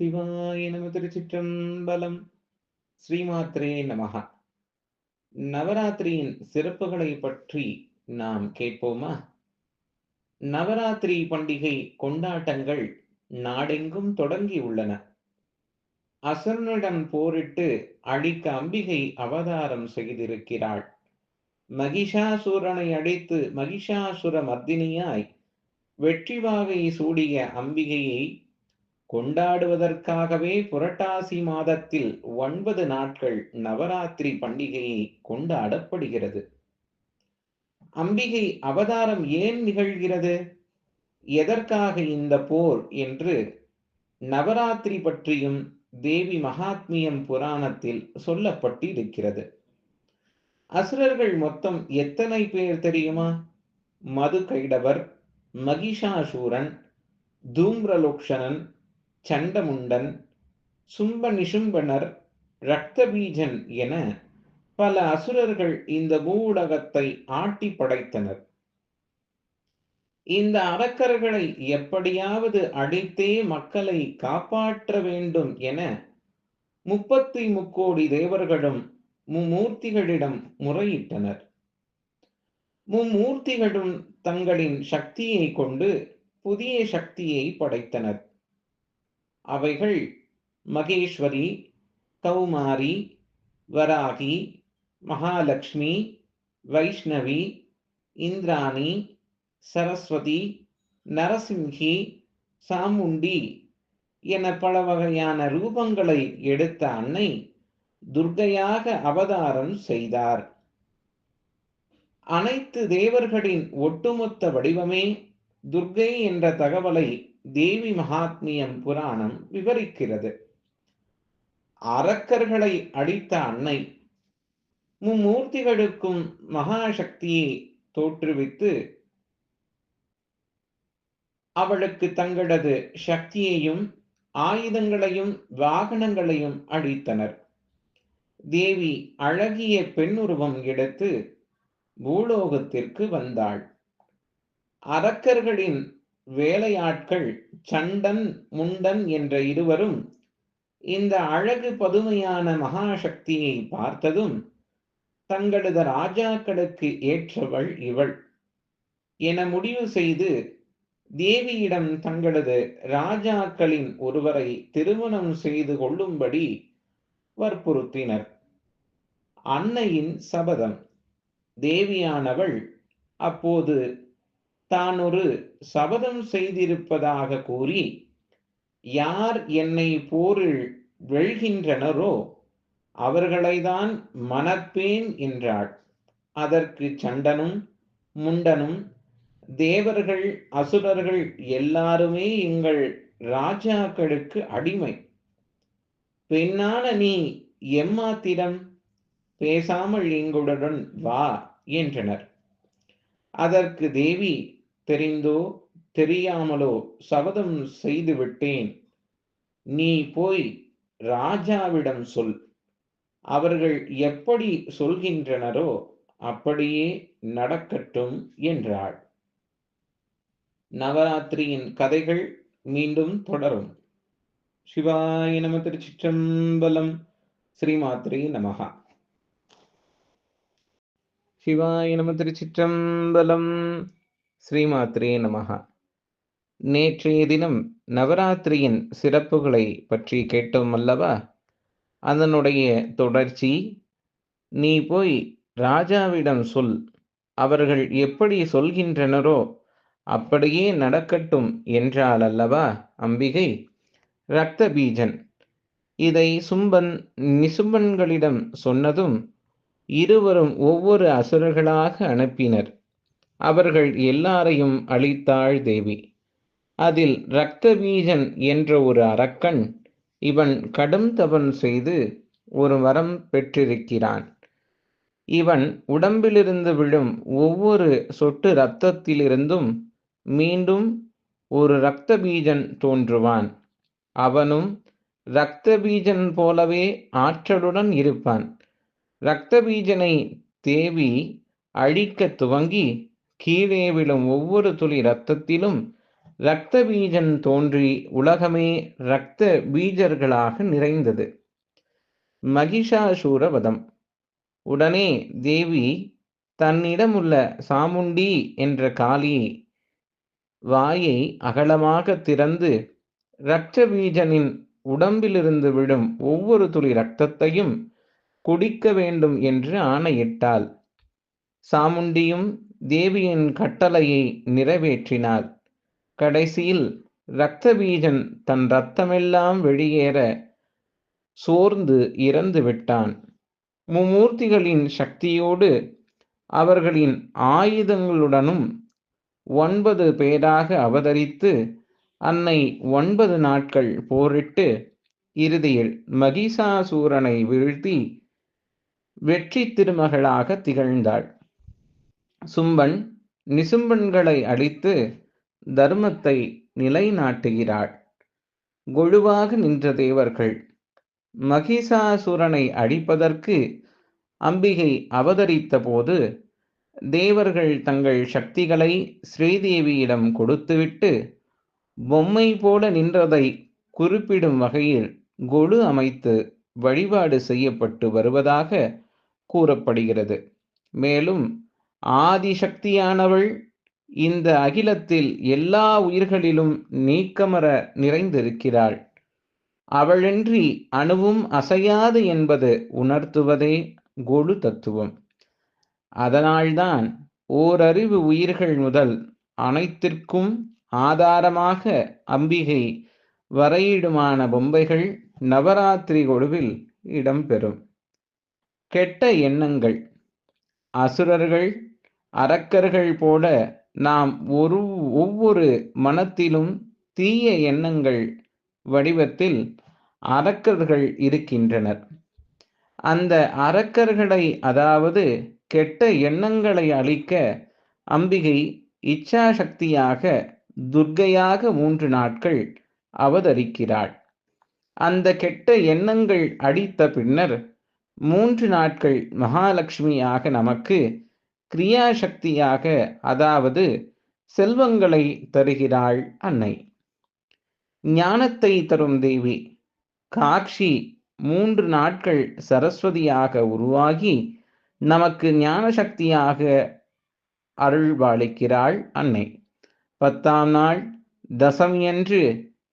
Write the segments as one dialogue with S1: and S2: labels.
S1: சிவாய நம திருச்சிற்றம்பலம். ஸ்ரீமாத்ரே நமக நவராத்திரியின் சிறப்புகளை பற்றி நாம் கேட்போமா? நவராத்திரி பண்டிகை கொண்டாட்டங்கள் நாடெங்கும் தொடங்கி உள்ளன. அசுரனுடன் போரிட்டு அழிக்க அம்பிகை அவதாரம் செய்திருக்கிறாள். மகிஷாசுரனை அடித்து மகிஷாசுர மர்தினியாய் வெற்றி வாகை சூடிய அம்பிகையை கொண்டாடுவதற்காகவே புரட்டாசி மாதத்தில் ஒன்பது நாட்கள் நவராத்திரி பண்டிகையை கொண்டாடப்படுகிறது. அம்பிகை அவதாரம் ஏன் நிகழ்கிறது? எதற்காக இந்த போர் என்று நவராத்திரி பற்றியும் தேவி மகாத்மியம் புராணத்தில் சொல்லப்பட்டிருக்கிறது. அசுரர்கள் மொத்தம் எத்தனை பேர் தெரியுமா? மது கைடவர் மகிஷாசூரன் தூம்ரலோக்ஷணன் சண்டமுண்டன் சும்ப நிஷும்பனர் இரத்தபீஜன் என பல அசுரர்கள் இந்த பூடகத்தை ஆட்டி படைத்தனர். இந்த அரக்கர்களை எப்படியாவது அடித்தே மக்களை காப்பாற்ற வேண்டும் என முப்பத்தி முக்கோடி தேவர்களும் மும்மூர்த்திகளிடம் முறையிட்டனர். மும்மூர்த்திகளும் தங்களின் சக்தியை கொண்டு புதிய சக்தியை படைத்தனர். அவைகள் மகேஸ்வரி கௌமாரி வராகி மகாலட்சுமி வைஷ்ணவி இந்திராணி சரஸ்வதி நரசிம்ஹி சாமுண்டி என பல வகையான ரூபங்களை எடுத்த அன்னை துர்கையாக அவதாரம் செய்தார். அனைத்து தேவர்களின் ஒட்டுமொத்த வடிவமே துர்கை என்ற தகவலை தேவி மகாத்மியம் புராணம் விவரிக்கிறது. அரக்கர்களை அழித்த அன்னை மும்மூர்த்திகளுக்கும் மகாசக்தியை தோற்றுவித்து அவளுக்கு தங்களது சக்தியையும் ஆயுதங்களையும் வாகனங்களையும் அளித்தனர் தேவி அழகிய பெண்ணுருவம் எடுத்து பூலோகத்திற்கு வந்தாள். அரக்கர்களின் வேலையாட்கள் சண்டன் முண்டன் என்ற இருவரும் இந்த அழகு பதுமையான மகாசக்தியை பார்த்ததும் தங்களது ராஜாக்களுக்கு ஏற்றவள் இவள். என முடிவு செய்து தேவியிடம் தங்களது ராஜாக்களின் ஒருவரை திருமணம் செய்து கொள்ளும்படி வற்புறுத்தினர். அன்னையின் சபதம். தேவியானவள் அப்போது தான் ஒரு சபதம் செய்திருப்பதாக கூறி யார் என்னை போரில் வெல்கின்றனரோ அவர்களைதான் மணப்பேன் என்றாள். அதற்கு சண்டனும் முண்டனும் தேவர்கள் அசுரர்கள் எல்லாருமே எங்கள் ராஜாக்களுக்கு அடிமை. பெண்ணான நீ எம்மாத்திரம்? பேசாமல் எங்களுடன் வா என்றனர். அதற்கு தேவி தெரிந்தோ தெரியாமலோ சபதம் செய்து விட்டேன் நீ போய் ராஜாவிடம் சொல். அவர்கள் எப்படி சொல்கின்றனரோ அப்படியே நடக்கட்டும் என்றாள். நவராத்திரியின் கதைகள் மீண்டும் தொடரும். சிவாய நம திருச்சிற்றம்பலம். ஸ்ரீமாத்ரி நமகா சிவாய நம திருச்சிற்றம்பலம். ஸ்ரீமாத்ரே நமகா நேற்றைய தினம் நவராத்திரியின் சிறப்புகளை பற்றி கேட்டோம் அல்லவா? அதனுடைய தொடர்ச்சி நீ போய் ராஜாவிடம் சொல். அவர்கள் எப்படி சொல்கின்றனரோ அப்படியே நடக்கட்டும் என்றால் அல்லவா அம்பிகை? இரத்த பீஜன். இதை சும்பன் நிசும்பன்களிடம் சொன்னதும் இருவரும் ஒவ்வொரு அசுரர்களாக அனுப்பினர். அவர்கள் எல்லாரையும் அழித்தாள் தேவி. அதில் இரத்தவீஜன் என்ற ஒரு அரக்கன் இவன் கடும் தவன் செய்து ஒரு வரம் பெற்றிருக்கிறான். இவன் உடம்பிலிருந்து விழும் ஒவ்வொரு சொட்டு இரத்தத்திலிருந்தும் மீண்டும் ஒரு இரத்த பீஜன் தோன்றுவான். அவனும் இரத்த பீஜன் போலவே ஆற்றலுடன் இருப்பான். இரத்த பீஜனை தேவி அழிக்க துவங்கி கீழே விழும் ஒவ்வொரு துளி இரத்தத்திலும் இரத்த பீஜன் தோன்றி உலகமே இரத்த பீஜர்களாக நிறைந்தது. மகிஷாசூரவதம். உடனே தேவி தன்னிடமுள்ள சாமுண்டி என்ற காளி வாயை அகலமாக திறந்து இரத்த பீஜனின் உடம்பிலிருந்து விழும் ஒவ்வொரு துளி இரத்தத்தையும் குடிக்க வேண்டும் என்று ஆணையிட்டாள். சாமுண்டியும் தேவியின் கட்டளையை நிறைவேற்றினார். கடைசியில் இரத்த பீஜன் தன் இரத்தமெல்லாம் வெளியேற சோர்ந்து இறந்து விட்டான். மும்மூர்த்திகளின் சக்தியோடு அவர்களின் ஆயுதங்களுடனும் ஒன்பது பேராக அவதரித்து அன்னை ஒன்பது நாட்கள் போரிட்டு இறுதியில் மகிஷாசூரனை வீழ்த்தி வெற்றி திருமகளாக திகழ்ந்தாள். சும்பன் நிசும்பன்களை அழித்து தர்மத்தை நிலைநாட்டுகிறாள். கொழுவாக நின்ற தேவர்கள் மகிஷாசுரனை அழிப்பதற்கு அம்பிகை அவதரித்த போது தேவர்கள் தங்கள் சக்திகளை ஸ்ரீதேவியிடம் கொடுத்துவிட்டு பொம்மை போல நின்றதை குறிப்பிடும் வகையில் கொழு அமைத்து வழிபாடு செய்யப்பட்டு வருவதாக கூறப்படுகிறது. மேலும் ஆதிசக்தியானவள் இந்த அகிலத்தில் எல்லா உயிர்களிலும் நீக்கமர நிறைந்திருக்கிறாள். அவளின்றி அணுவும் அசையாது என்பது உணர்த்துவதே கொழு தத்துவம். அதனால்தான் ஓரறிவு உயிர்கள் முதல் அனைத்திற்கும் ஆதாரமாக அம்பிகை வரையிடுமான பொம்மைகள் நவராத்திரி கொழுவில் இடம்பெறும். கெட்ட எண்ணங்கள். அசுரர்கள் அரக்கர்கள் போல நாம் ஒரு ஒவ்வொரு மனத்திலும் தீய எண்ணங்கள் வடிவத்தில் அரக்கர்கள் இருக்கின்றனர். அந்த அரக்கர்களை அதாவது கெட்ட எண்ணங்களை அழிக்க அம்பிகை இச்சாசக்தியாக துர்க்கையாக மூன்று நாட்கள் அவதரிக்கிறாள். அந்த கெட்ட எண்ணங்கள் அடித்த பின்னர் மூன்று நாட்கள் மகாலட்சுமியாக நமக்கு கிரியாசக்தியாக அதாவது செல்வங்களை தருகிறாள் அன்னை. ஞானத்தை தரும் தேவி காட்சி மூன்று நாட்கள் சரஸ்வதியாக உருவாகி நமக்கு ஞான சக்தியாக அருள்வாளிக்கிறாள் அன்னை. பத்தாம் நாள் தசமியன்று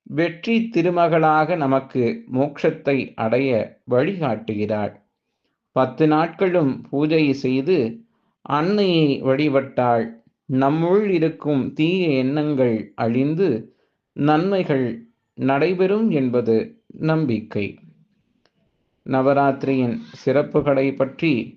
S1: வெற்றி திருமகளாக நமக்கு மோட்சத்தை அடைய வழிகாட்டுகிறாள். பத்து நாட்களும் பூஜை செய்து அன்னையை வழிபட்டால் நம்முள் இருக்கும் தீய எண்ணங்கள் அழிந்து நன்மைகள் நடைபெறும் என்பது நம்பிக்கை. நவராத்திரியின் சிறப்புகளை பற்றி